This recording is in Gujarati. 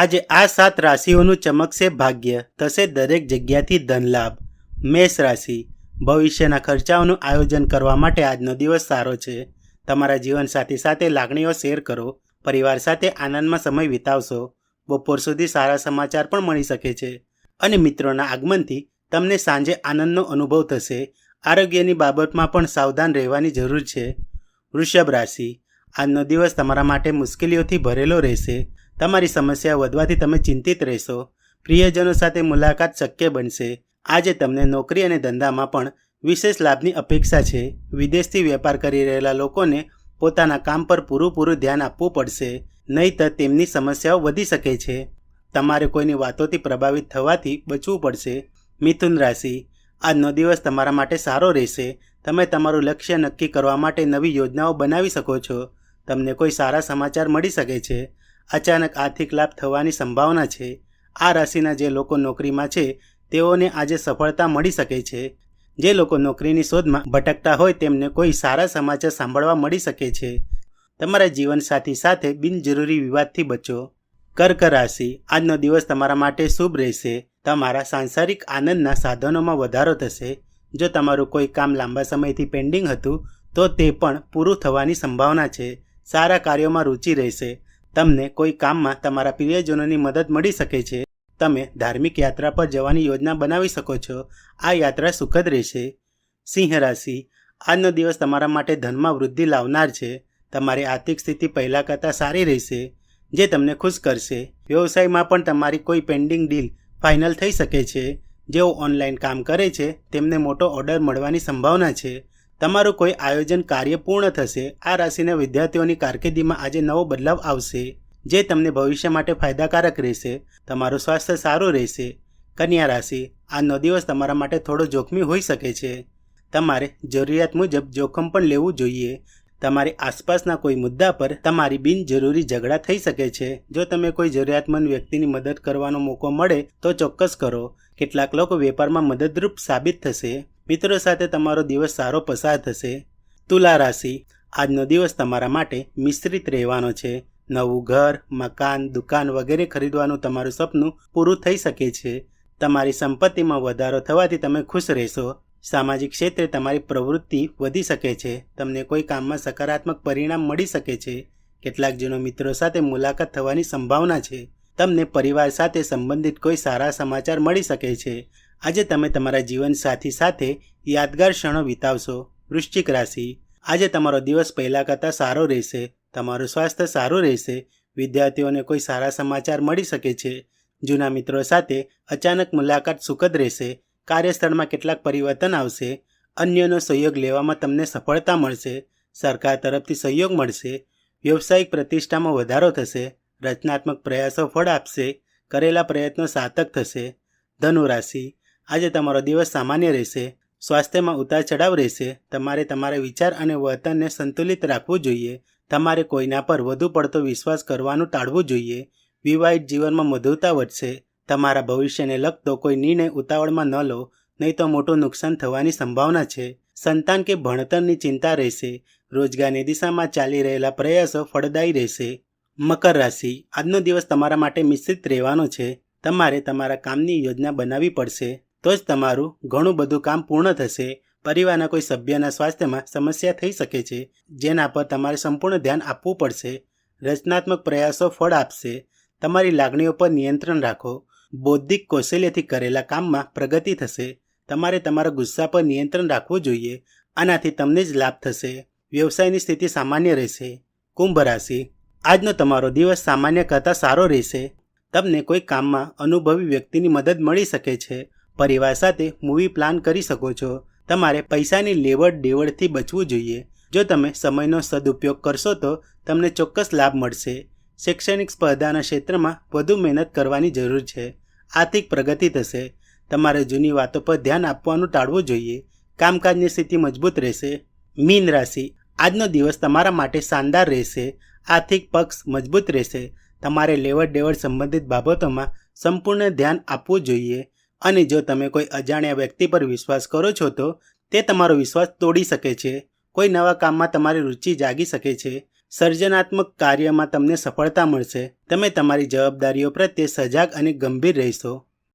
આજે આ સાત રાશિઓનું ચમકશે ભાગ્ય. થશે દરેક જગ્યાથી ધનલાભ. મેષ રાશિ. ભવિષ્યના ખર્ચાઓનું આયોજન કરવા માટે આજનો દિવસ સારો છે. તમારા જીવનસાથી સાથે લાગણીઓ શેર કરો. પરિવાર સાથે આનંદમાં સમય વિતાવશો. બપોર સુધી સારા સમાચાર પણ મળી શકે છે. અને મિત્રોના આગમનથી તમને સાંજે આનંદનો અનુભવ થશે. આરોગ્યની બાબતમાં પણ સાવધાન રહેવાની જરૂર છે. વૃષભ રાશિ. આજનો દિવસ તમારા માટે મુશ્કેલીઓથી ભરેલો રહેશે. તમારી સમસ્યા વધવાથી તમે ચિંતિત રહેશો. પ્રિયજનો સાથે મુલાકાત શક્ય બનશે. આજે તમને નોકરી અને ધંધામાં પણ વિશેષ લાભની અપેક્ષા છે. વિદેશથી વેપાર કરી રહેલા લોકોને પોતાના કામ પર પૂરું પૂરું ધ્યાન આપવું પડશે, નહીંતર તેમની સમસ્યાઓ વધી શકે છે. તમારે કોઈની વાતોથી પ્રભાવિત થવાથી બચવું પડશે. મિથુન રાશિ. આજનો દિવસ તમારા માટે સારો રહેશે. તમે તમારું લક્ષ્ય નક્કી કરવા માટે નવી યોજનાઓ બનાવી શકો છો. તમને કોઈ સારા સમાચાર મળી શકે છે. અચાનક આર્થિક લાભ થવાની સંભાવના છે. આ રાશિના જે લોકો નોકરીમાં છે, તેઓને આજે સફળતા મળી શકે છે. જે લોકો નોકરીની શોધમાં ભટકતા હોય, તેમને કોઈ સારા સમાચાર સાંભળવા મળી શકે છે. તમારા જીવનસાથી સાથે બિનજરૂરી વિવાદથી બચો. કર્ક રાશિ, આજનો દિવસ તમારા માટે શુભ રહેશે. તમારા સાંસારિક આનંદના સાધનોમાં વધારો થશે. જો તમારું કોઈ કામ લાંબા સમયથી પેન્ડિંગ હતું, તો તે પણ પૂરું થવાની સંભાવના છે. સારા કાર્યોમાં રુચિ રહેશે. તમને કોઈ કામમાં તમારા પ્રિયજનોની મદદ મળી શકે છે, તમે ધાર્મિક યાત્રા પર જવાની યોજના બનાવી શકો છો. આ યાત્રા સુખદ રહેશે. સિંહ રાશિ. આજનો દિવસ તમારા માટે ધનમાં વૃદ્ધિ લાવનાર છે. તમારી આર્થિક સ્થિતિ પહેલાં કરતાં સારી રહેશે, જે તમને ખુશ કરશે. વ્યવસાયમાં પણ તમારી કોઈ પેન્ડિંગ ડીલ ફાઇનલ થઈ શકે છે. જેઓ ઓનલાઈન કામ કરે છે, તેમને મોટો ઓર્ડર મળવાની સંભાવના છે. તમારું કોઈ આયોજન કાર્ય પૂર્ણ થશે, આ રાશિના વિદ્યાર્થીઓની કારકિર્દીમાં આજે નવો બદલાવ આવશે, જે તમને ભવિષ્ય માટે ફાયદાકારક રહેશે, તમારું સ્વાસ્થ્ય સારું રહેશે. કન્યા રાશિ, આજનો દિવસ તમારા માટે થોડો જોખમી હોઈ શકે છે. તમારે જરૂરિયાત મુજબ જોખમ પણ લેવું જોઈએ. તમારી આસપાસના કોઈ મુદ્દા પર તમારી બિનજરૂરી ઝઘડા થઈ શકે છે. જો તમે કોઈ જરૂરિયાતમંદ વ્યક્તિની મદદ કરવાનો મોકો મળે, તો ચોક્કસ કરો. કેટલાક લોકો વેપારમાં મદદરૂપ સાબિત થશે. મિત્રો સાથે તમારો દિવસ સારો પસાર થશે. તુલા રાશિ, આજનો દિવસ તમારા માટે મિશ્રિત રહેવાનો છે. નવું ઘર, મકાન, દુકાન વગેરે ખરીદવાનું તમારું સપનું પૂરું થઈ શકે છે. તમારી સંપત્તિમાં વધારો થવાથી તમે ખુશ રહેશો. સામાજિક ક્ષેત્રે તમારી પ્રવૃત્તિ વધી શકે છે. તમને કોઈ કામમાં સકારાત્મક પરિણામ મળી શકે છે. કેટલાક જૂનો મિત્રો સાથે મુલાકાત થવાની સંભાવના છે. તમને પરિવાર સાથે સંબંધિત કોઈ સારા સમાચાર મળી શકે છે. આજે તમે તમારા જીવનસાથી સાથે યાદગાર ક્ષણો વિતાવશો. વૃશ્ચિક રાશિ. આજે તમારો દિવસ પહેલાં કરતાં સારો રહેશે, તમારું સ્વાસ્થ્ય સારું રહેશે, વિદ્યાર્થીઓને કોઈ સારા સમાચાર મળી શકે છે. જૂના મિત્રો સાથે અચાનક મુલાકાત સુખદ રહેશે, કાર્યસ્થળમાં કેટલાક પરિવર્તન આવશે, અન્યનો સહયોગ લેવામાં તમને સફળતા મળશે, સરકાર તરફથી સહયોગ મળશે, વ્યવસાયિક પ્રતિષ્ઠામાં વધારો થશે, રચનાત્મક પ્રયાસો ફળ આપશે, કરેલા પ્રયત્નો સાર્થક થશે. ધનુ રાશિ. આજે તમારો દિવસ સામાન્ય રહેશે, સ્વાસ્થ્યમાં ઉતાર ચઢાવ રહેશે, તમારે તમારા વિચાર અને વર્તનને સંતુલિત રાખવું જોઈએ, તમારે કોઈના પર વધુ પડતો વિશ્વાસ કરવાનું ટાળવું જોઈએ, વિવાહિત જીવનમાં મધુરતા વધશે, તમારા ભવિષ્યને લગતો કોઈ નિર્ણય ઉતાવળમાં ન લો, નહીં તો મોટું નુકસાન થવાની સંભાવના છે. સંતાન કે ભણતરની ચિંતા રહેશે, રોજગારની દિશામાં ચાલી રહેલા પ્રયાસો ફળદાયી રહેશે. મકર રાશિ, આજનો દિવસ તમારા માટે મિશ્રિત રહેવાનો છે, તમારે તમારા કામની યોજના બનાવવી પડશે. તો જ તમારું ઘણું બધું કામ પૂર્ણ થશે. પરિવારના કોઈ સભ્યના સ્વાસ્થ્યમાં સમસ્યા થઈ શકે છે, જેના પર તમારે સંપૂર્ણ ધ્યાન આપવું પડશે. રચનાત્મક પ્રયાસો ફળ આપશે. તમારી લાગણીઓ પર નિયંત્રણ રાખો. બૌદ્ધિક કૌશલ્યથી કરેલા કામમાં પ્રગતિ થશે. તમારે તમારા ગુસ્સા પર નિયંત્રણ રાખવું જોઈએ. આનાથી તમને જ લાભ થશે. વ્યવસાયની સ્થિતિ સામાન્ય રહેશે. કુંભ રાશિ. આજનો તમારો દિવસ સામાન્ય કરતાં સારો રહેશે. તમને કોઈ કામમાં અનુભવી વ્યક્તિની મદદ મળી શકે છે. પરિવાર સાથે મૂવી પ્લાન કરી શકો છો. તમારે પૈસાની લેવડ દેવડથી બચવું જોઈએ. જો તમે સમયનો સદુપયોગ કરશો તો તમને ચોક્કસ લાભ મળશે. શૈક્ષણિક સ્પર્ધાના ક્ષેત્રમાં વધુ મહેનત કરવાની જરૂર છે. આર્થિક પ્રગતિ થશે. તમારે જૂની વાતો પર ધ્યાન આપવાનું ટાળવું જોઈએ. કામકાજની સ્થિતિ મજબૂત રહેશે. મીન રાશિ. આજનો દિવસ તમારા માટે શાનદાર રહેશે. આર્થિક પક્ષ મજબૂત રહેશે. તમારે લેવડ દેવડ સંબંધિત બાબતોમાં સંપૂર્ણ ધ્યાન આપવું જોઈએ. અને જો તમે કોઈ અજાણ્યા વ્યક્તિ પર વિશ્વાસ કરો છો તો તે તમારો વિશ્વાસ તોડી શકે છે. કોઈ નવા કામમાં તમારી રુચિ જાગી શકે છે. સર્જનાત્મક કાર્યમાં તમને સફળતા મળશે. તમે તમારી જવાબદારીઓ પ્રત્યે સજાગ અને ગંભીર રહેશો.